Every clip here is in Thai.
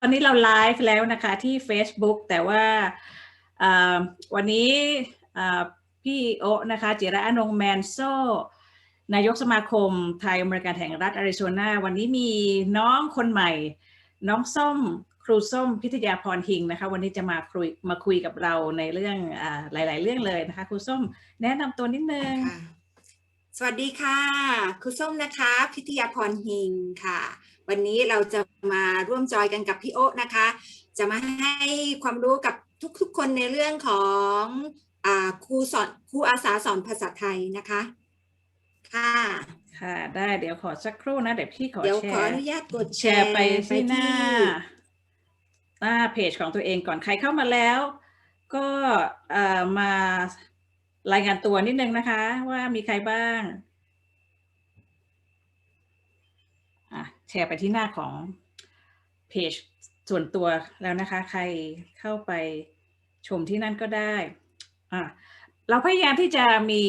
ตอนนี้เราไลฟ์แล้วนะคะที่ Facebook แต่ว่าวันนี้พี่โอนะคะจิระอนงแมนโซ นายกสมาคมไทยอเมริกันแห่งรัฐอาริโซนาวันนี้มีน้องคนใหม่ น้องส้มครูส้มพิทยาพรหิงนะคะ วันนี้จะมาคุยมาคุยกับเราในเรื่องอหลาย ๆ เรื่องเลยนะคะ ครูส้มแนะนำตัวนิดนึง สวัสดีค่ะ ครูส้มนะคะ พิทยาพรหิงค่ะ วันนี้เราจะมาร่วมจอยกันกับพี่โอ๊ตนะคะ จะมาให้ความรู้กับทุกๆคนในเรื่องของอาครูสอนครูอาสาสอนภาษาไทยนะคะ ค่ะค่ะ ได้เดี๋ยวขอสักครู่นะ เดี๋ยวพี่ขอเดี๋ยวแชขออร์นุญาตกดแชร์ไปที่หน้าหน้าเพจของตัวเองก่อนใครเข้ามาแล้ว ก็เอ่อมารายงานตัวนิดนึงนะคะ ว่ามีใครบ้างอะ แชร์ไปที่หน้าของเพจส่วนตัวแล้วนะคะ ใครเข้าไปชมที่นั่นก็ได้อะเราพยายามที่จะมี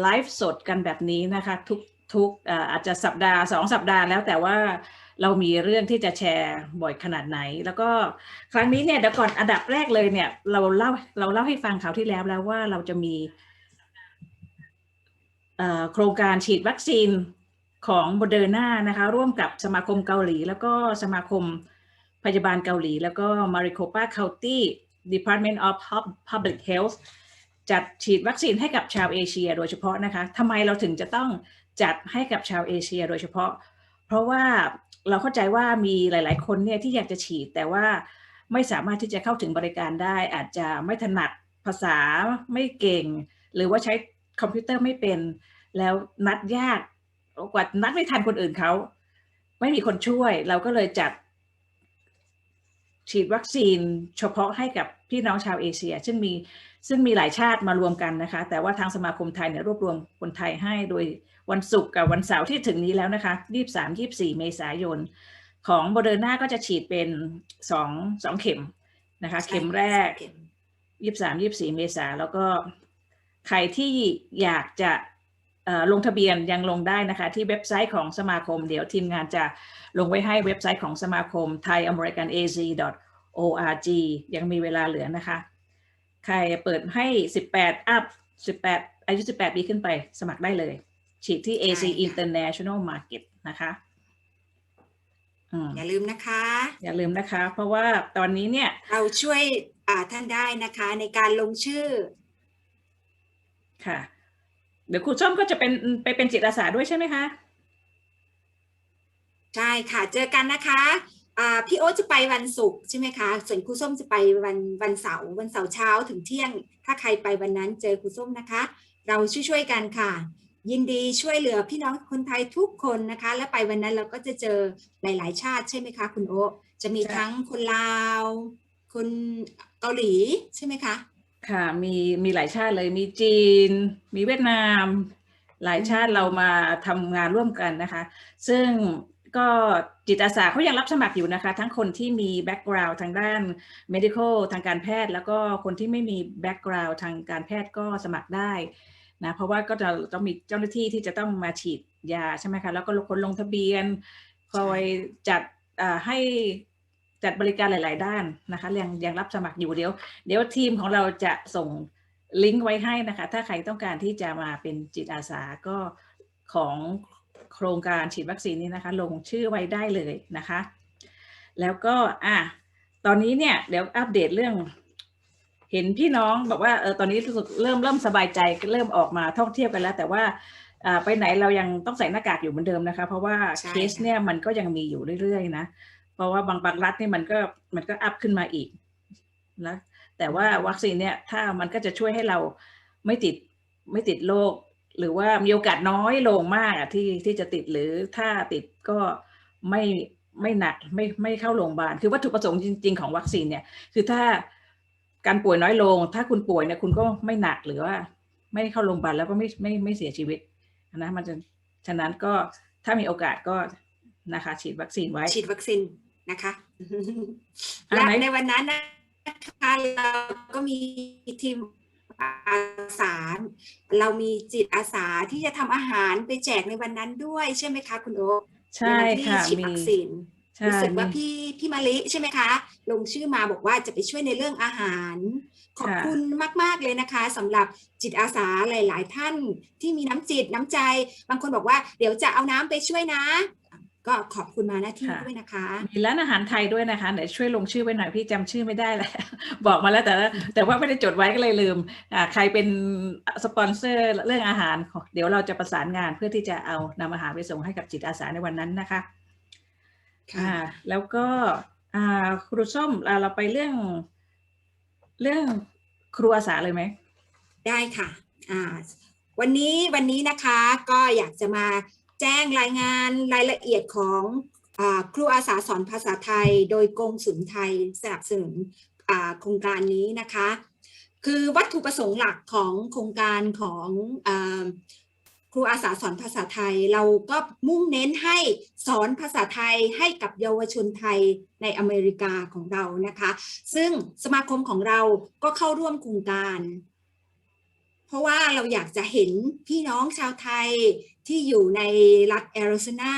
ไลฟ์สดกันแบบนี้นะคะ ทุกทุกอาจจะสัปดาห์สองสัปดาห์แล้วแต่ว่าเรามีเรื่องที่จะแชร์บ่อยขนาดไหน แล้วก็ครั้งนี้เนี่ยเดี๋ยวก่อนอันดับแรกเลยเนี่ย เราเล่าเราเล่าให้ฟังคราวที่แล้วแล้วว่าเราจะมีโครงการฉีดวัคซีน ของโมเดอร์นานะคะร่วมกับสมาคมเกาหลี แล้วก็สมาคมพยาบาลเกาหลี แล้วก็ Maricopa County Department of Pub- Public Health จัดฉีดวัคซีนให้กับชาวเอเชียโดยเฉพาะนะคะทำไมเราถึงจะต้องจัดให้กับชาวเอเชียโดยเฉพาะ เพราะว่าเราเข้าใจว่ามีหลาย ๆ คนเนี่ยที่อยากจะฉีดแต่ว่าไม่สามารถที่จะเข้าถึงบริการได้ อาจจะไม่ถนัดภาษาไม่เก่ง หรือว่าใช้คอมพิวเตอร์ไม่เป็น แล้วนัดยาก กว่านัดไม่ทันคนอื่นเขา ไม่มีคนช่วย เราก็เลยจัด ฉีดวัคซีนเฉพาะให้กับพี่น้องชาวเอเชีย ซึ่งมีซึ่งมีหลายชาติมารวมกันนะคะ แต่ว่าทางสมาคมไทยเนี่ยรวบรวมคนไทยให้โดยวันศุกร์กับวันเสาร์ที่ถึงนี้แล้วนะคะ23 24 เมษายน ของโมเดอร์นาก็จะฉีดเป็น2 2เข็มนะคะ เข็มแรกเข็มยี่สามยี่สี่เมษาแล้วก็ใครที่อยากจะเอ่อ ลงทะเบียนยังลงได้นะคะ ที่เว็บไซต์ของสมาคม เดี๋ยวทีมงานจะลงไว้ให้เว็บไซต์ของสมาคม Thai American AZ org ยังมีเวลาเหลือนะคะ ใครเปิดให้ 18 อัพ 18 อายุ 18 ปีขึ้นไปสมัครได้เลย ฉีดที่ AZ International Market นะคะอืมอย่าลืมนะคะ อย่าลืมนะคะ เพราะว่าตอนนี้เนี่ย เราช่วยอ่าท่านได้นะคะในการลงชื่อ ค่ะ เดี๋ยวครูส้มก็จะเป็นไปเป็นจิตอาสาด้วยใช่ไหมคะ ใช่ค่ะ เจอกันนะคะอ่าพี่โอ๊ตจะไปวันศุกร์ใช่ไหมคะ ส่วนครูส้มจะไปวันวันเสาร์วันเสาร์เช้าถึงเที่ยง ถ้าใครไปวันนั้นเจอครูส้มนะคะ เราช่วยๆกันค่ะ ยินดีช่วยเหลือพี่น้องคนไทยทุกคนนะคะ และไปวันนั้นเราก็จะเจอหลาย ๆ ชาติใช่ไหมคะ คุณโอ๊ตจะมีใช่ทั้งคนลาว คนเกาหลีใช่ไหมคะ ค่ะ มีมีหลายชาติเลยมีจีน มีเวียดนาม หลายชาติเรามาทำงานร่วมกันนะคะ ซึ่งก็จิตอาสาเขายังรับสมัครอยู่นะคะ ทั้งคนที่มีแบ็กกราว n ์ทางด้าน medical ทางการแพทย์ แล้วก็คนที่ไม่มีแบ็กกราว n ์ทางการแพทย์ก็สมัครได้นะเพราะว่าก็จะต้องมีเจ้าหน้าที่ที่จะต้องมาฉีดยาใช่ไหมคะแล้วก็คนลงทะเบียนคอยจัดอ่าให้ จัดบริการหลาย ๆ ด้านนะคะยังยังรับสมัครอยู่เดี๋ยว เดี๋ยวทีมของเราจะส่งลิงก์ไว้ให้นะคะ ถ้าใครต้องการที่จะมาเป็นจิตอาสาก็ของโครงการฉีดวัคซีนนี้นะคะ ลงชื่อไว้ได้เลยนะคะ แล้วก็อะตอนนี้เนี่ยเดี๋ยวอัปเดตเรื่อง เห็นพี่น้องบอกว่าเออตอนนี้รู้สึกเริ่มเริ่มสบายใจเริ่มออกมาท่องเที่ยวกันแล้ว แต่ว่าอ่าไปไหนเรายังต้องใส่หน้ากากอยู่เหมือนเดิมนะคะ เพราะว่าใช่เคสเนี่ยมันก็ยังมีอยู่เรื่อยๆนะ เพราะว่าบางบางรัฐนี่มันก็มันก็อัพขึ้นมาอีกนะแต่ว่าวัคซีนเนี่ยถ้ามันก็จะช่วยให้เราไม่ติดไม่ติดโรคหรือว่ามีโอกาสน้อยลงมากอะที่ที่จะติดหรือถ้าติดก็ไม่ไม่หนักไม่ไม่เข้าโรงพยาบาลคือวัตถุประสงค์จริง ๆ ของวัคซีนเนี่ยคือถ้าการป่วยน้อยลง ถ้าคุณป่วยเนี่ยคุณก็ไม่หนักหรือว่า ไม่เข้าโรงพยาบาลแล้วก็ไม่ไม่ไม่เสียชีวิตนะมันจะฉะนั้นก็ถ้ามีโอกาสก็นะคะ ฉีดวัคซีนไว้ฉีดวัคซีน นะคะอ่าและไหนในวันนั้นนะคะเราก็มีทีมอาสาเรามีจิตอาสาที่จะทำอาหารไปแจกในวันนั้นด้วยใช่ไหมคะ คุณโอ๊คใช่ในวันที่ค่ะฉีดมีวัคซีนใช่รู้สึกว่ามีพี่พี่มาลิใช่ไหมคะ ลงชื่อมาบอกว่าจะไปช่วยในเรื่องอาหาร ขอบค่ะคุณมาก ๆ เลยนะคะสำหรับจิตอาสาหลาย ๆ ท่านที่มีน้ำจิตน้ำใจ บางคนบอกว่าเดี๋ยวจะเอาน้ำไปช่วยนะ ก็ขอบคุณมาหน้าที่ด้วยนะคะมีร้านอาหารไทยด้วยนะคะเดี๋ยวช่วยลงชื่อไว้หน่อยพี่จำชื่อไม่ได้แล้วบอกมาแล้วแต่ว่าแต่ว่าไม่ได้จดไว้ก็เลยลืมอ่าใครเป็นสปอนเซอร์เรื่องอาหาร เดี๋ยวเราจะประสานงานเพื่อที่จะเอานำอาหารไปส่งให้กับจิตอาสาในวันนั้นนะคะค่ะอ่าแล้วก็อ่าครูส้มอ่าเราไปเรื่องเรื่องครูอาสาเลยไหมได้ค่ะอ่าวันนี้วันนี้นะคะก็อยากจะมา แจ้งรายงานรายละเอียดของอครูอาสาสอนภาษาไทย โดยกงสุนไทยสนับสนุนโครงการนี้นะคะ คือวัตถุประสงค์หลักของโครงการของอครูอาสาสอนภาษาไทย เราก็มุ่งเน้นให้สอนภาษาไทยให้กับเยาวชนไทยในอเมริกาของเรานะคะ ซึ่งสมาคมของเราก็เข้าร่วมโครงการ เพราะว่าเราอยากจะเห็นพี่น้องชาวไทย ที่อยู่ในรัฐแอริโซนา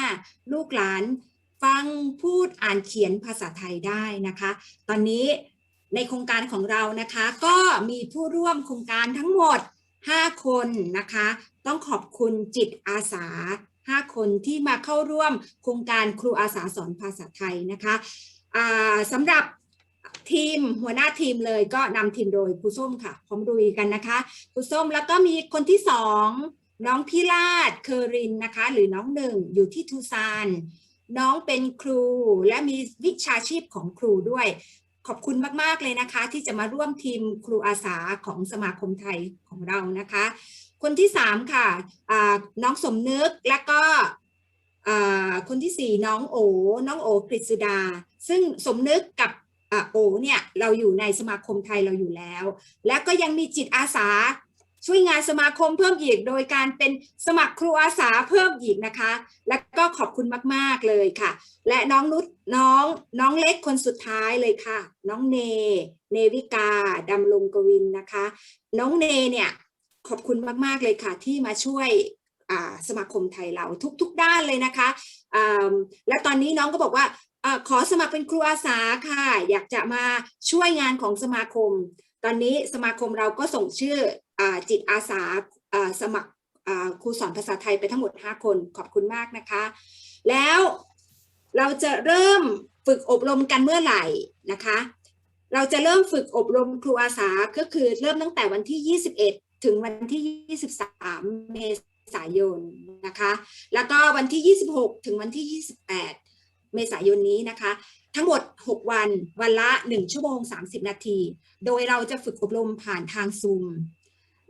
ลูกหลานฟังพูดอ่านเขียนภาษาไทยได้นะคะ ตอนนี้ในโครงการของเรานะคะก็มีผู้ร่วมโครงการทั้งหมด 5 คนนะคะ ต้องขอบคุณจิตอาสา 5 คนที่มาเข้าร่วมโครงการครูอาสาสอนภาษาไทยนะคะสำหรับทีมหัวหน้าทีมเลยก็นำทีมโดยครูส้มค่ะพร้อมดุยกันนะคะครูส้มแล้วก็มีคนที่สอง น้องพิราชเคอรินนะคะ หรือน้องหนึ่งอยู่ที่ทูซาน น้องเป็นครูและมีวิชาชีพของครูด้วย ขอบคุณมาก ๆ เลยนะคะ ที่จะมาร่วมทีมครูอาสาของสมาคมไทยของเรานะคะ คนที่สามค่ะน้องสมนึกและก็คนที่สี่น้องโอ น้องโอกฤษดา ซึ่งสมนึกกับอโอเนี่ยเราอยู่ในสมาคมไทยเราอยู่แล้ว แล้วก็ยังมีจิตอาสา ช่วยงานสมาคมเพิ่มอีกโดยการเป็นสมัครครูอาสาเพิ่มอีกนะคะ และก็ขอบคุณมากๆเลยค่ะ และน้องนุชน้องน้องเล็กคนสุดท้ายเลยค่ะ น้องเน เนวิกาดำรงกวินนะคะ น้องเนเนี่ยขอบคุณมากๆเลยค่ะ ที่มาช่วยสมาคมไทยเราทุก ๆ ด้านเลยนะคะ และตอนนี้น้องก็บอกว่าอขอสมัครเป็นครูอาสาค่ะ อยากจะมาช่วยงานของสมาคม ตอนนี้สมาคมเราก็ส่งชื่ออจิตอาสาสมัครครูสอนภาษาไทยไปทั้งหมด 5 คนขอบคุณมากนะคะ แล้วเราจะเริ่มฝึกอบรมกันเมื่อไหร่นะคะ เราจะเริ่มฝึกอบรมครูอาสาก็คือเริ่มตั้งแต่วันที่ 21 ถึงวันที่ 23 เมษายนนะคะ แล้วก็วันที่ 26 ถึงวันที่ 28 เมษายนนี้นะคะ ทั้งหมด 6 วัน วันละ 1 ชั่วโมง 30 นาที โดยเราจะฝึกอบรมผ่านทางซูม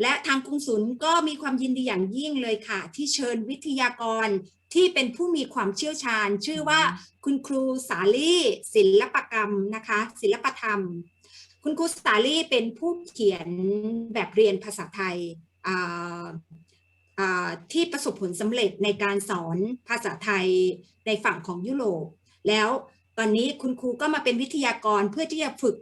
และทางกรุงศุลก็มีความยินดีอย่างยิ่งเลยค่ะ ที่เชิญวิทยากรที่เป็นผู้มีความเชี่ยวชาญ ชื่อว่าคุณครูสาลี่ ศิลปกรรมนะคะ ศิลปธรรม คุณครูสาลี่เป็นผู้เขียนแบบเรียนภาษาไทยที่ประสบผลสำเร็จในการสอนภาษาไทยในฝั่งของยุโรป แล้ว ตอนนี้คุณครูก็มาเป็นวิทยากรเพื่อที่จะฝึก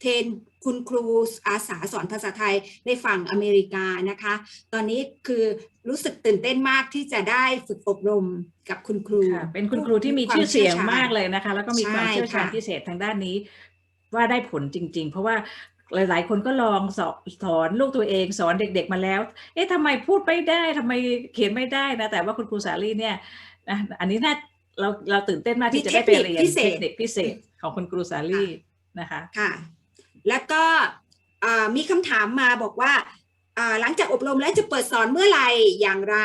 เทรนคุณครูอาสาสอนภาษาไทยในฝั่งอเมริกานะคะ ตอนนี้คือรู้สึกตื่นเต้นมากที่จะได้ฝึกอบรมกับคุณครู เป็นคุณครูที่มีชื่อเสียงมากเลยนะคะ แล้วก็มีความเชี่ยวชาญพิเศษทางด้านนี้ว่าได้ผลจริง ๆ เพราะว่าหลาย ๆ คนก็ลองสอนสอนลูกตัวเองสอนเด็ก ๆ มาแล้ว เอ๊ะทำไมพูดไม่ได้ทำไมเขียนไม่ได้นะ แต่ว่าคุณครูสาลีเนี่ยนะอันนี้น่า เราเราตื่นเต้นมากที่จะได้ไปเรียนมีเทคนิคพิเศษเทคนิคพิเศษของคุณครูสาลีนะคะค่ะ แล้วก็อ่ามีคำถามมาบอกว่าอ่าหลังจากอบรมแล้วจะเปิดสอนเมื่อไหร่อย่างไร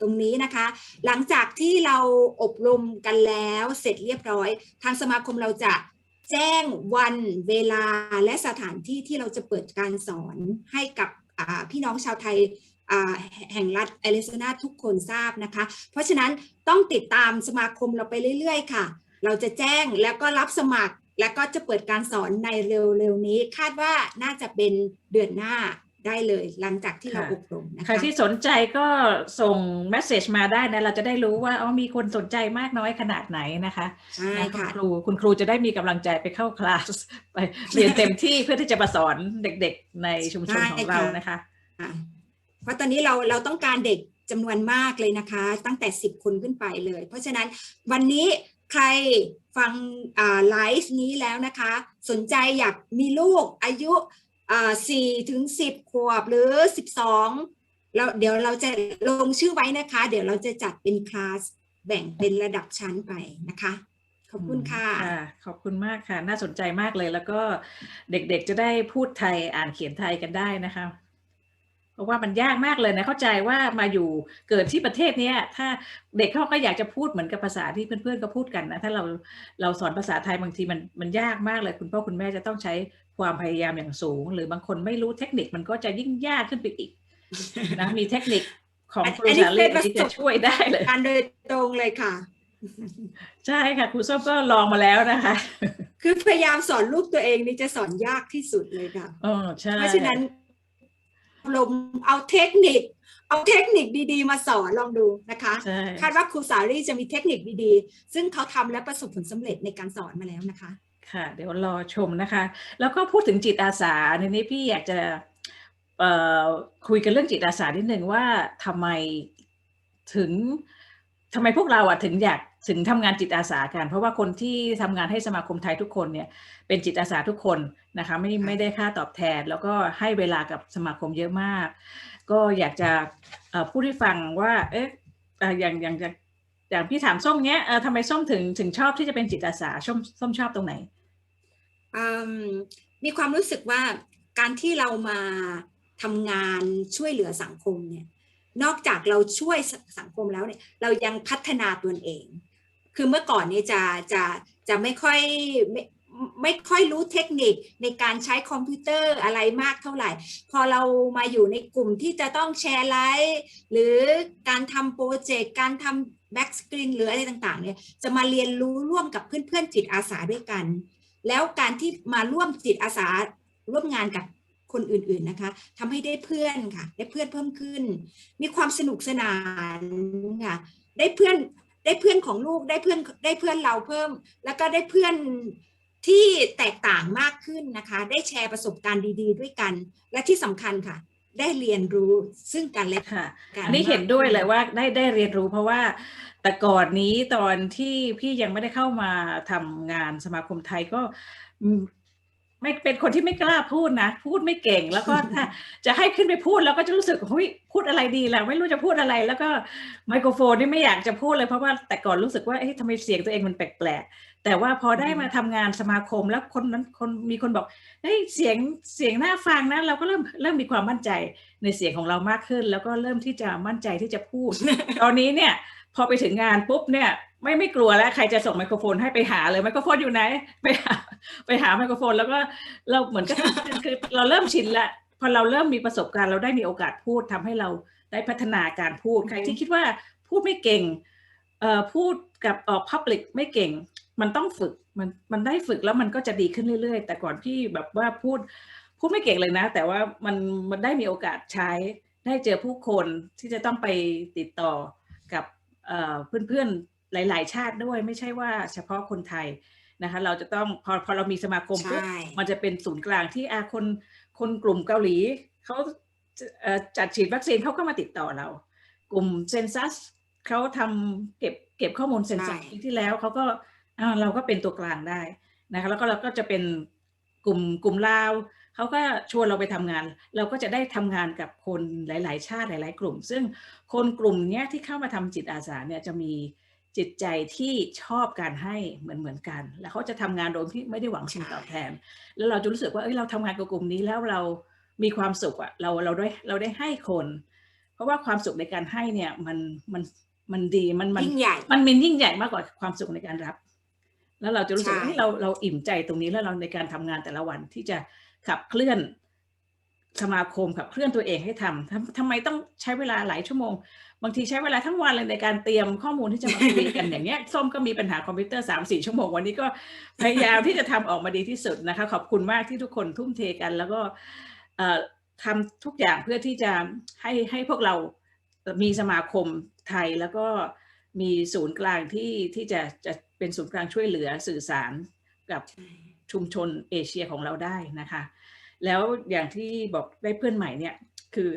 ตรงนี้นะคะ หลังจากที่เราอบรมกันแล้วเสร็จเรียบร้อย ทางสมาคมเราจะแจ้งวันเวลาและสถานที่ที่เราจะเปิดการสอนให้กับอ่าพี่น้องชาวไทยอ่า แห่งรัฐแอริโซนาทุกคนทราบนะคะ เพราะฉะนั้นต้องติดตามสมาคมเราไปเรื่อยๆ ค่ะ เราจะแจ้งแล้วก็รับสมัครแล้วก็จะเปิดการสอนในเร็วๆ นี้ คาดว่าน่าจะเป็นเดือนหน้าได้เลยหลังจากที่เราค่ะอบรมนะใครคะที่สนใจก็ส่งเมสเซจมาได้นะ เราจะได้รู้ว่าอ๋อมีคนสนใจมากน้อยขนาดไหนนะคะใช่นะคุณค่ะครูคุณครูจะได้มีกำลังใจไปเข้าคลาสไปเรียนเต็มที่เพื่อที่จะมาสอนเด็กๆ ในชุมชนของเรานะคะค่ะเพ ราะตอนนี้เราเราต้องการเด็กจำนวนมากเลยนะคะ ตั้งแต่ 10 คนขึ้นไปเลย เพราะฉะนั้นวันนี้ใครฟังไลฟ์นี้แล้วนะคะ สนใจอยากมีลูกอายุสี่ถึงสิบขวบหรือสิบสองแล้วเดี๋ยวเราจะลงชื่อไว้นะคะ เดี๋ยวเราจะจัดเป็นคลาสแบ่งเป็นระดับชั้นไปนะคะ ขอบคุณค่ะค่ะขอบคุณมากค่ะ น่าสนใจมากเลยแล้วก็เด็กๆจะได้พูดไทยอ่านเขียนไทยกันได้นะคะ ราะว่ามันยากมากเลยนะเข้าใจว่ามาอยู่เกิดที่ประเทศเนี้ยถ้าเด็กเขาก็อยากจะพูดเหมือนกับภาษาที่เพื่อนๆก็พูดกันนะถ้าเราเราสอนภาษาไทยบางทีมันมันยากมากเลย คุณพ่อคุณแม่จะต้องใช้ความพยายามอย่างสูง หรือบางคนไม่รู้เทคนิคมันก็จะยิ่งยากขึ้นไปอีกนะมีเทคนิคของอันครูอันนี้สาลีเป็นประสบที่จะช่วยได้เลยการโดยตรงเลยค่ะ ใช่ค่ะครูส้มก็ลองมาแล้วนะคะ คือพยายามสอนลูกตัวเองนี่จะสอนยากที่สุดเลยค่ะอ๋อใช่เพราะฉะนั้น ลงเอาเทคนิค เอาเทคนิคดีๆ มาสอนลองดูนะคะใช่คาดว่าครูสารีจะมีเทคนิคดีๆ ซึ่งเขาทำและประสบผลสำเร็จในการสอนมาแล้วนะคะ ค่ะ เดี๋ยวรอชมนะคะ แล้วก็พูดถึงจิตอาสาในนี้พี่อยากจะเอ่อคุยกันเรื่องจิตอาสานิดหนึ่งว่าทำไมถึงทำไมพวกเราอะถึงอยาก ถึงทำงานจิตอาสากัน เพราะว่าคนที่ทำงานให้สมาคมไทยทุกคนเนี่ยเป็นจิตอาสาทุกคนนะคะไม่ไม่ได้ค่าตอบแทน แล้วก็ให้เวลากับสมาคมเยอะมาก ก็อยากจะเอ่อพูดให้ฟังว่าเอ๊ะเอ่ออย่างอย่างอย่างอย่างพี่ถามส้มเนี้ยเออทำไมส้มถึงถึงชอบที่จะเป็นจิตอาสาส้มส้มชอบตรงไหนอืมมีความรู้สึกว่าการที่เรามาทำงานช่วยเหลือสังคมเนี่ยนอกจากเราช่วยสสังคมแล้วเนี่ยเรายังพัฒนาตนเอง คือเมื่อก่อนเนี่ยจะจะจะไม่ค่อยไม่ไม่ค่อยรู้เทคนิคในการใช้คอมพิวเตอร์อะไรมากเท่าไหร่ พอเรามาอยู่ในกลุ่มที่จะต้องแชร์ไลฟ์หรือการทำโปรเจกต์การทำแบ็กสกรีนหรืออะไรต่างๆเนี่ยจะมาเรียนรู้ร่วมกับเพื่อนๆจิตอาสาด้วยกัน แล้วการที่มาร่วมจิตอาสาร่วมงานกับคนอื่นๆนะคะทำให้ได้เพื่อนค่ะ ได้เพื่อนเพิ่มขึ้น มีความสนุกสนานค่ะได้เพื่อน ได้เพื่อนของลูกได้เพื่อนได้เพื่อนเราเพิ่ม แล้วก็ได้เพื่อนที่แตกต่างมากขึ้นนะคะ ได้แชร์ประสบการณ์ดี ๆ ด้วยกัน และที่สำคัญค่ะ ได้เรียนรู้ซึ่งกันและค่ะกันอันนี้เห็นด้วยเลยว่าได้ได้เรียนรู้เพราะว่าแต่ก่อนนี้ตอนที่พี่ยังไม่ได้เข้ามาทำงานสมาคมไทยก็อืม ไม่เป็นคนที่ไม่กล้าพูดนะ พูดไม่เก่งแล้วก็ถ้าจะให้ขึ้นไปพูดแล้วก็จะรู้สึกเฮ้ยพูดอะไรดีล่ะไม่รู้จะพูดอะไร แล้วก็ไมโครโฟนนี่ไม่อยากจะพูดเลยเพราะว่าแต่ก่อนรู้สึกว่าเอ๊ะทำไมเสียงตัวเองมันแปลกๆแต่ว่าพอได้มาทำงานสมาคมแล้วคนนั้นคนมีคนบอกเฮ้ยเสียงเสียงน่าฟังนะเราก็เริ่มเริ่มมีความมั่นใจในเสียงของเรามากขึ้น แล้วก็เริ่มที่จะมั่นใจที่จะพูด ตอนนี้เนี่ย พอไปถึงงานปุ๊บเนี่ยไม่ไม่กลัวแล้ว ใครจะส่งไมโครโฟนให้ไปหาเลยไมโครโฟนอยู่ไหนไปหาไปหาไมโครโฟน แล้วก็เราเหมือนกับคือเราเริ่มชินละพอเราเริ่มมีประสบการณ์เราได้มีโอกาสพูดทำให้เราได้พัฒนาการพูดอือฮึใครที่คิดว่าพูดไม่เก่งเอ่อพูดกับออก Public ไม่เก่ง มันต้องฝึกมันมันได้ฝึกแล้วมันก็จะดีขึ้นเรื่อย ๆ แต่ก่อนพี่แบบว่าพูดพูดไม่เก่งเลยนะ แต่ว่ามันมันได้มีโอกาสใช้ได้เจอผู้คนที่จะต้องไปติดต่อกับ เอ่อเพื่อนๆหลาย ๆ ชาติด้วยไม่ใช่ว่าเฉพาะคนไทยนะคะเราจะต้องพอพอเรามีสมาคมปุ๊บใช่มันจะเป็นศูนย์กลางที่อาคนคนกลุ่มเกาหลีเขาเอ่อจัดฉีดวัคซีนเขาก็มาติดต่อเรา กลุ่มเซนซัสเขาทำเก็บเก็บข้อมูลเซนซัสใช่ปีที่แล้วเขาก็อ่าเราก็เป็นตัวกลางได้นะคะแล้วก็เราก็จะเป็นกลุ่มกลุ่มลาว เขาก็ชวนเราไปทำงาน เราก็จะได้ทำงานกับคนหลาย ๆ ชาติหลาย ๆ กลุ่ม ซึ่งคนกลุ่มเนี้ยที่เข้ามาทำจิตอาสาเนี่ยจะมีจิตใจที่ชอบการให้เหมือนเหมือนกัน แล้วเขาจะทำงานโดยที่ไม่ได้หวังสิ่งตอบแทน แล้วเราจะรู้สึกว่าเอ้ยเราทำงานกับกลุ่มนี้แล้วเรามีความสุขอะเราเราได้เราได้ให้คน เพราะว่าความสุขในการให้เนี่ยมันมันมันดีมันมันยิ่งใหญ่มันเป็นยิ่งใหญ่มากกว่าความสุขในการรับ แล้วเราจะรู้สึกว่าใช่เฮ้ยเราเราอิ่มใจตรงนี้แล้วเราในการทำงานแต่ละวันที่จะ ขับเคลื่อนสมาคมขับเคลื่อนตัวเองให้ทำทำทำไมต้องใช้เวลาหลายชั่วโมง บางทีใช้เวลาทั้งวันเลยในการเตรียมข้อมูลที่จะมาคุยกันอย่างเงี้ยส้มก็มีปัญหาคอมพิวเตอร์สามสี่ชั่วโมงวันนี้ก็พยายามที่จะทำออกมาดีที่สุดนะคะ ขอบคุณมากที่ทุกคนทุ่มเทกัน แล้วก็ทำทุกอย่างเพื่อที่จะให้ให้พวกเรามีสมาคมไทยแล้วก็มีศูนย์กลางที่ที่จะจะเป็นศูนย์กลางช่วยเหลือสื่อสารกับ ชุมชนเอเชียของเราได้นะคะ แล้วอย่างที่บอกได้เพื่อนใหม่เนี่ยคือ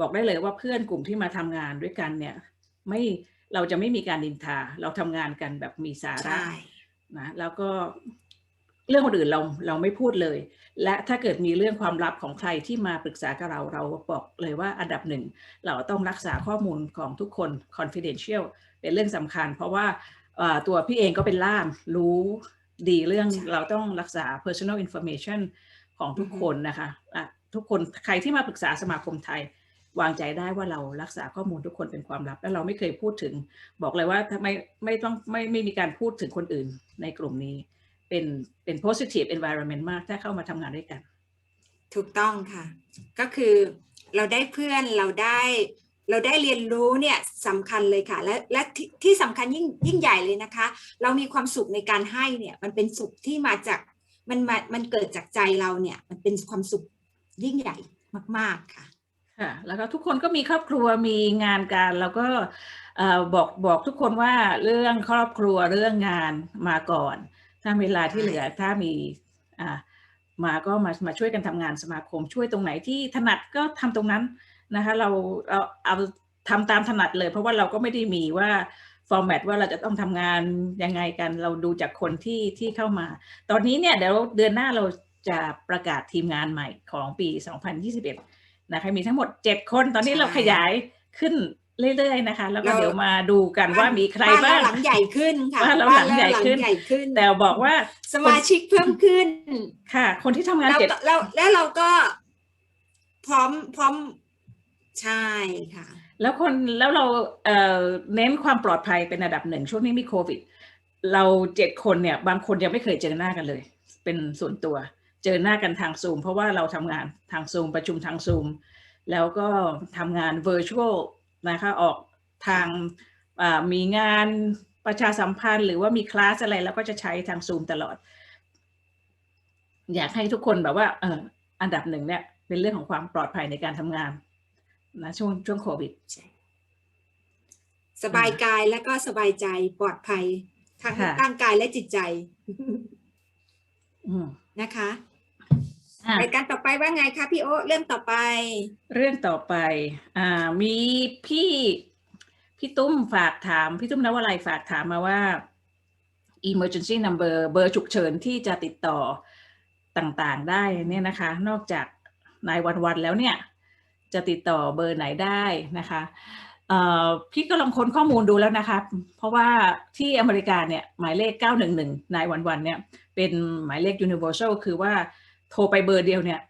บอกได้เลยว่าเพื่อนกลุ่มที่มาทำงานด้วยกันเนี่ยไม่เราจะไม่มีการดินทา เราทำงานกันแบบมีสาระใช่นะแล้วก็เรื่องคนอื่นเราเราไม่พูดเลย และถ้าเกิดมีเรื่องความลับของใครที่มาปรึกษากับเราเราบอกเลยว่าอันดับหนึ่ง เราต้องรักษาข้อมูลของทุกคน confidential เป็นเรื่องสำคัญ เพราะว่าเอ่อตัวพี่เองก็เป็นล่ามรู้ ดีเรื่องใช่เราต้องรักษา personal information ของทุกคนนะคะอะทุกคนใครที่มาปรึกษาสมาคมไทย วางใจได้ว่าเรารักษาข้อมูลทุกคนเป็นความลับ และเราไม่เคยพูดถึง บอกเลยว่าทำไมไม่ต้องไม่ไม่มีการพูดถึงคนอื่นในกลุ่มนี้ เป็นเป็น positive environment มากถ้าเข้ามาทำงานด้วยกัน ถูกต้องค่ะ ก็คือเราได้เพื่อนเราได้ เราได้เรียนรู้เนี่ยสำคัญเลยค่ะ และและที่ที่สำคัญยิ่งยิ่งใหญ่เลยนะคะ เรามีความสุขในการให้เนี่ยมันเป็นสุขที่มาจากมันมามันเกิดจากใจเราเนี่ย มันเป็นความสุขยิ่งใหญ่มาก ๆค่ะค่ะแล้วก็ทุกคนก็มีครอบครัวมีงานการแล้วก็เอ่อบอกบอกทุกคนว่าเรื่องครอบครัวเรื่องงานมาก่อน ถ้าเวลาที่ใช่เหลือถ้ามีอ่ามาก็มามาช่วยกันทำงานสมาคมช่วยตรงไหนที่ถนัดก็ทำตรงนั้น นะคะเราเราเอาทำตามถนัดเลย เพราะว่าเราก็ไม่ได้มีว่าฟอร์แมตว่าเราจะต้องทำงานยังไงกันเราดูจากคนที่ที่เข้ามา ตอนนี้เนี่ยเดี๋ยวเดือนหน้าเราจะประกาศทีมงานใหม่ของปี 2021 นะคะมีทั้งหมด 7 คนตอนนี้ใช่เราขยายขึ้นเรื่อยๆนะคะ แล้วก็เราเดี๋ยวมาดูกันว่ามีใครบ้างเหลังใหญ่ขึ้นค่ะบ้านเราหลังใหญ่ขึ้นบ้าเราใหญ่ขึ้น แต่บอกว่าสมาชิกเพิ่มขึ้นค่ะ คนที่ทำงานแล้วเจ็ดแล้วแล้วเราก็พร้อมพร้อม ใช่ค่ะ แล้วคนแล้วเราเเน้นความปลอดภัยเป็นอันดับหนึ่งช่วงนี้มีโควิด เราเจ็ดคนเนี่ย บางคนยังไม่เคยเจอหน้ากันเลย เป็นส่วนตัว เจอหน้ากันทางซูม เพราะว่าเราทำงานทางซูมประชุมทางซูม แล้วก็ทำงาน virtual นะคะออกทางมีงานประชาสัมพันธ์ หรือว่ามีคลาสอะไรเราก็จะใช้ทางซูมตลอด อยากให้ทุกคนแบบว่าเอออันดับหนึ่งเนี่ยเป็นเรื่องของความปลอดภัยในการทำงาน นะช่วงช่วงโควิด สบายกายแล้วก็สบายใจปลอดภัยทั้งค่ะ ร่างกายและจิตใจอืมนะคะอะ รายการต่อไปว่าไงคะพี่โอเรื่องต่อไป เรื่องต่อไปอ่ามีพี่พี่ตุ้มฝากถาม พี่ตุ้มนวลัยฝากถามมาว่า emergency number เบอร์ฉุกเฉินที่จะติดต่อต่างๆได้เนี่ยนะคะ นอกจากนายวันวันๆแล้วเนี่ย จะติดต่อเบอร์ไหนได้นะคะเอ่อพี่ก็ลองค้นข้อมูลดูแล้วนะคะ เพราะว่าที่อเมริกาเนี่ยหมายเลข 911นายวันวันๆเนี่ยเป็นหมายเลข universal คือว่าโทรไปเบอร์เดียวเนี่ย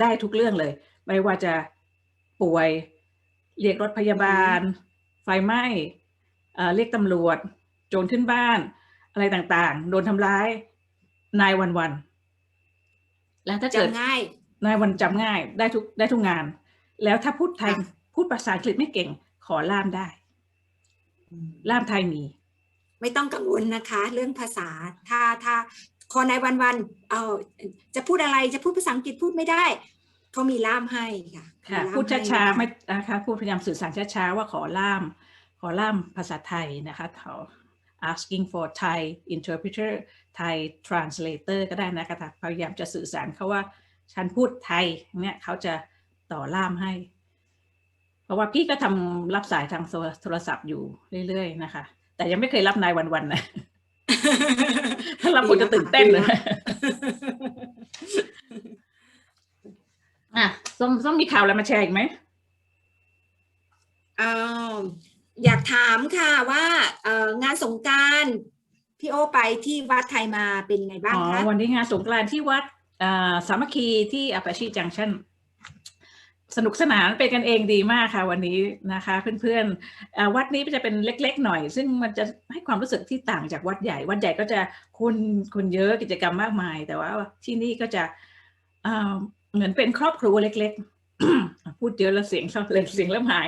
ได้ทุกเรื่องเลย ไม่ว่าจะป่วย เรียกรถพยาบาล ไฟไหม้เอ่อเรียกตำรวจ โจรขึ้นบ้าน อะไรต่างๆ โดนทำร้ายนายวันวันๆแล้วถ้าเกิดจำง่ายนายวันจำง่ายได้ทุกได้ทุกงาน แล้วถ้าพูดไทยค่ะพูดภาษาอังกฤษไม่เก่ง ขอล่ามได้ ล่ามไทยมี ไม่ต้องกังวลนะคะ เรื่องภาษาถ้าถ้าคนในวันวันๆเอาจะพูดอะไรจะพูดภาษาอังกฤษพูดไม่ได้เขามีล่ามให้ค่ะค่ะมีล่มพูดให้ช้านะคะๆไม่นะคะพูดพยายามสื่อสารช้าๆว่าขอล่าม ขอล่ามภาษาไทยนะคะขอ asking for Thai interpreter Thai translator ก็ได้นะคะถ้าพยายามจะสื่อสารเขาว่า ฉันพูดไทยเนี่ยเขาจะ ต่อล่ามให้ เพราะว่าพี่ก็ทำรับสายทางโทรโทรศัพท์อยู่เรื่อยๆนะคะ แต่ยังไม่เคยรับนายวันๆนะถ้ารับคงจะตื่นเต้นนะอะส้มส้มมีข่าวอะไรมาแชร์อีกไหมเอ่ออยากถามค่ะว่าเอ่องานสงกรารพี่โอไปที่วัดไทยมาเป็นยังไงบ้างอ๋อคะวันนี้งานสงกรานต์ที่วัดอ่าสามัคคีที่อาปาชีจังชัน สนุกสนานเป็นกันเองดีมากค่ะวันนี้นะคะเพื่อนๆวัดนี้จะเป็นเล็ก ๆ หน่อย ซึ่งมันจะให้ความรู้สึกที่ต่างจากวัดใหญ่ วัดใหญ่ก็จะคนคนเยอะกิจกรรมมากมาย แต่ว่าที่นี่ก็จะเหมือนเป็นครอบครัวเล็ก ๆ พูดเยอะแล้วเสียงชอบเลยเสียงเริ่มหาย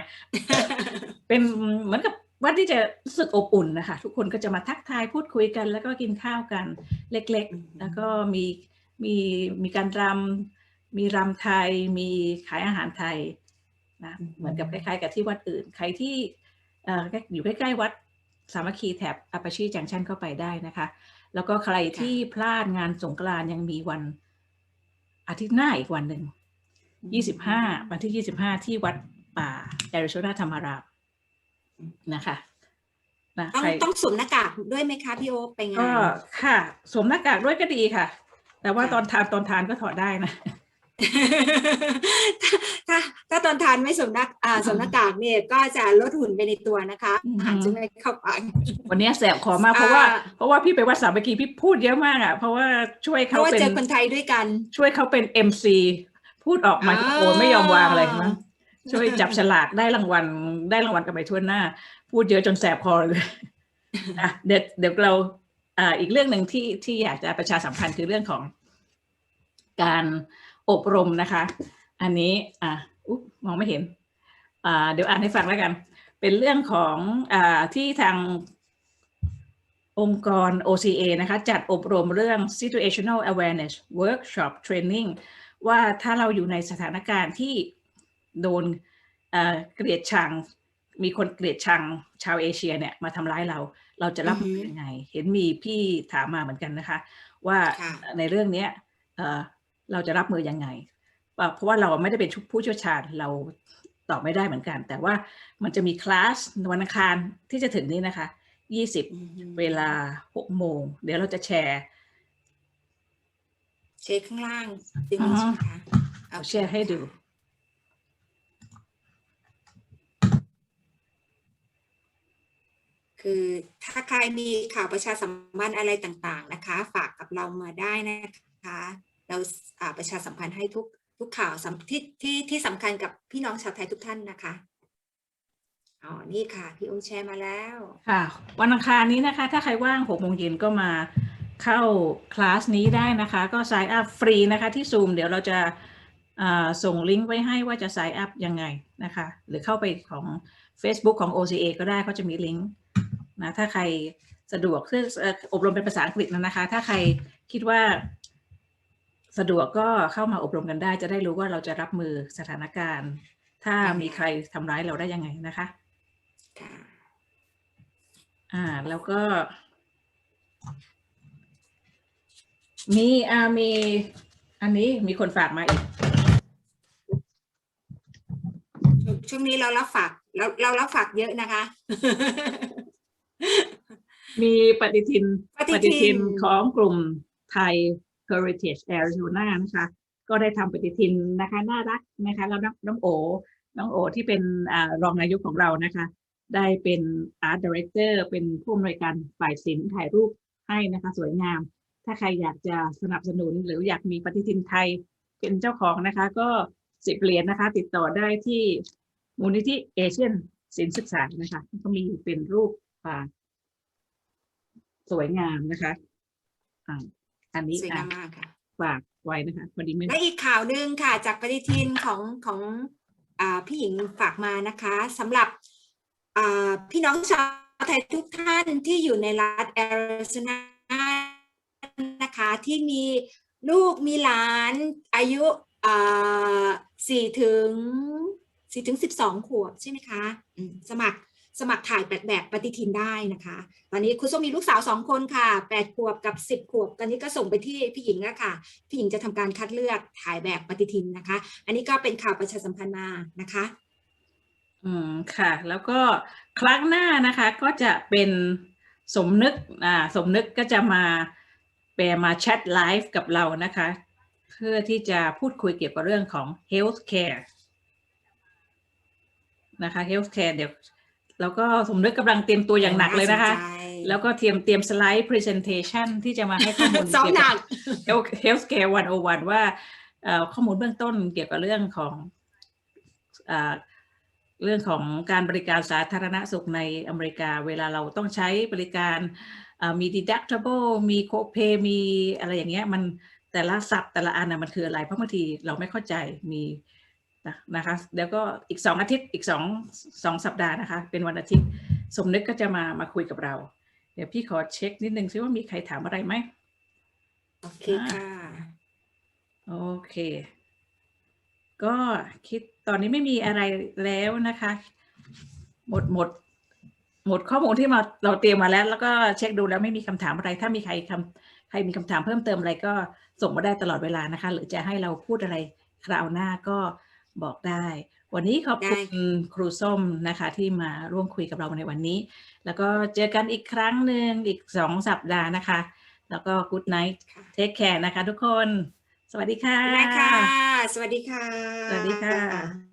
เป็นเหมือนกับวัดที่จะรู้สึกอบอุ่นนะคะทุกคนก็จะมาทักทายพูดคุยกัน แล้วก็กินข้าวกันเล็ก ๆ แล้วก็มีมีมีการรำ มีรำไทยมีขายอาหารไทยนะเหมือนกับคล้ายๆ กับที่วัดอื่น ใครที่เอ่ออยู่ใกล้ๆวัดสามัคคีแถบอาปาชีจังชันเข้าไปได้นะคะ แล้วก็ใครที่พลาดงานสงกรานต์ยังมีวันอาทิตย์หน้าอีกวันหนึ่งยี่สิบห้าวันที่ยี่สิบห้าที่วัดป่าแอริโซนาธรรมารามนะคะนะต้องใครต้องสวมหน้ากากด้วยไหมคะพี่โอไปงาก็นค่ะสวมหน้ากากด้วยก็ดีค่ะ แต่ว่าค่ะตอนทานตอนทานก็ถอดได้นะ ถ้าถ้าตอนทานไม่สวมหน้าอ่าสวมหน้ากากเนี่ยก็จะลดหุ่นไปในตัวนะคะอืมอาหารจะไม่เข้าปากวันนี้แสบคอมากเพราะว่าอ่าเพราะว่าพี่ไปวัดสามัคคีพี่พูดเยอะมากอะเพราะว่าช่วยเพเขาราะว่าเป็นเจอคนไทยด้วยกัน ช่วยเขาเป็นเอ็มซีพูดออกไมโครโฟนไม่ยอมวางเลยมั้งช่วยจับฉลากได้รางวัลได้รางวัลกันไปทั่วหน้า พูดเยอะจนแสบคอเลยอะเดี๋ยวเดี๋ยวเราอ่าอีกเรื่องหนึ่งที่ที่อยากจะประชาสัมพันธ์คือเรื่องของการ อบรมนะคะ อันนี้อะอุ๊บมองไม่เห็นอ่าเดี๋ยวอ่านให้ฟังแล้วกัน เป็นเรื่องของอ่าที่ทางองค์กร OCA นะคะ จัดอบรมเรื่อง situational awareness workshop training ว่าถ้าเราอยู่ในสถานการณ์ที่โดนเอ่อเกลียดชัง มีคนเกลียดชังชาวเอเชียเนี่ยมาทำร้ายเรา เราจะรับมืออฮึยังไง เห็นมีพี่ถามมาเหมือนกันนะคะ ว่าค่ะในเรื่องเนี้ย เอ่อเราจะรับมือยังไงเอ่อเพราะว่าเราไม่ได้เป็นผู้เชี่ยวชาญเราตอบไม่ได้เหมือนกัน แต่ว่ามันจะมีคลาสวันอังคารที่จะถึงนี้นะคะ20อืมเวลา6โมง เดี๋ยวเราจะแชร์เช็คข้างล่างดึงอ๋อใช่ไหมคะเอาแชร์ให้ดูคือถ้าใครมีข่าวประชาสัมพันธ์อะไรต่างๆนะคะ ฝากกับเรามาได้นะคะ เราประชาสัมพันธ์ให้ทุกทุกข่าวที่ที่ที่สำคัญกับพี่น้องชาวไทยทุกท่านนะคะอ๋อ นี่ค่ะ พี่โอแชร์มาแล้ว ค่ะ วันอังคารนี้นะคะ ถ้าใครว่าง6โมงเย็นก็มาเข้าคลาสนี้ได้นะคะ ก็ sign up ฟรีนะคะ ที่ Zoom เดี๋ยวเราจะาส่งลิงก์ไว้ให้ว่าจะ sign up ยังไงนะคะ หรือเข้าไปของ Facebook ของ OCA ก็ได้เขาจะมีลิงก์นะถ้าใครสะดวกคือเอ่ออบรมเป็นภาษาอังกฤษนะคะ ถ้าใครคิดว่า สะดวกก็เข้ามาอบรมกันได้ จะได้รู้ว่าเราจะรับมือสถานการณ์ ถ้ามีใครทำร้ายเราได้ยังไงนะคะค่ะอ่า แล้วก็ มีอ่ามี อันนี้มีคนฝากมาอีก ช่วงนี้เรารับฝากเราเรารับฝากเยอะนะคะ มีปฏิทินปฏิทินของกลุ่มไทย Heritage Arizona นะคะ ก็ได้ทำปฏิทินนะคะน่ารักนะคะแล้วน้องน้องโอ น้องโอที่เป็นอรองนายกของเรานะคะ ได้เป็น Art Director เป็นผู้อำนวยการฝ่ายศิลป์ถ่ายรูปให้นะคะสวยงาม ถ้าใครอยากจะสนับสนุนหรืออยากมีปฏิทินไทยเป็นเจ้าของนะคะ ก็สิบเหรียญนะคะ ติดต่อได้ที่มูลนิธิเอเชียนศิลปศึกษานะคะ ก็มีเป็นรูปอ่าสวยงามนะคะ อ่าอันนี้สวยอะงามมากค่ะ ฝากไว้นะคะพอดีไม่ และอีกข่าวหนึ่งค่ะจากปฏิทินของของอ่าพี่หญิงฝากมานะคะสำหรับอ่าพี่น้องชาวไทยทุกท่านที่อยู่ในรัฐแอริโซนานะคะที่มีลูกมีหลานอายุอ่าสี่ถึงสี่ถึงสิบสองขวบใช่ไหมคะอืมสมัคร สมัครถ่ายแบบแบบปฏิทินได้นะคะ ตอนนี้คุณส้มมีลูกสาวสองคนค่ะแปดขวบกับสิบขวบ ตอนนี้ก็ส่งไปที่พี่หญิงแล้วค่ะพี่หญิงจะทำการคัดเลือกถ่ายแบบปฏิทินนะคะ อันนี้ก็เป็นข่าวประชาสัมพันธ์มานะคะ อืมค่ะ แล้วก็ครั้งหน้านะคะก็จะเป็นสมนึกอ่าสมนึกก็จะมาแปลมาแชทไลฟ์กับเรานะคะ เพื่อที่จะพูดคุยเกี่ยวกับเรื่องของ healthcare นะคะ healthcare เดี๋ยว แล้วก็สมนึกกำลังเตรียมตัวอย่างหนักเลยนะคะาสนใจแล้วก็เตรียมเตรียมสไลด์ presentation ที่จะมาให้ข้อมูลซ้อมเกี่ยวหนักับก Health Healthcare 101 ว่าเอ่อข้อมูลเบื้องต้นเกี่ยวกับเรื่องของเอ่อเรื่องของการบริการสาธารณสุขในอเมริกา เวลาเราต้องใช้บริการเอ่อมี deductible มี copay มีอะไรอย่างเงี้ยมันแต่ละศัพท์แต่ละอันนะมันคืออะไรเพราะบางทีเราไม่เข้าใจมี นะนะคะเดี๋ยวก็อีกสองอาทิตย์อีกสองสองสัปดาห์นะคะ เป็นวันอาทิตย์ สมนึกก็จะมามาคุยกับเรา เดี๋ยวพี่ขอเช็คนิดนึงซิว่ามีใครถามอะไรไหมโอเคค่ะโอเค ก็คิดตอนนี้ไม่มีอะไรแล้วนะคะ หมดหมด หมดข้อมูลที่มาเราเตรียมมาแล้ว แล้วก็เช็คดูแล้วไม่มีคำถามอะไร ถ้ามีใครคำใครมีคำถามเพิ่มเติมอะไรก็ส่งมาได้ตลอดเวลานะคะ หรือจะให้เราพูดอะไรคราวหน้าก็ บอกได้ วันนี้ขอบได้คุณครูส้มนะคะที่มาร่วมคุยกับเราในวันนี้ แล้วก็เจอกันอีกครั้งหนึ่งอีกสองสัปดาห์นะคะ แล้วก็ good night ค่ะ take care นะคะทุกคน สวัสดีค่ะได้ค่ะ สวัสดีค่ะ สวัสดีค่ะ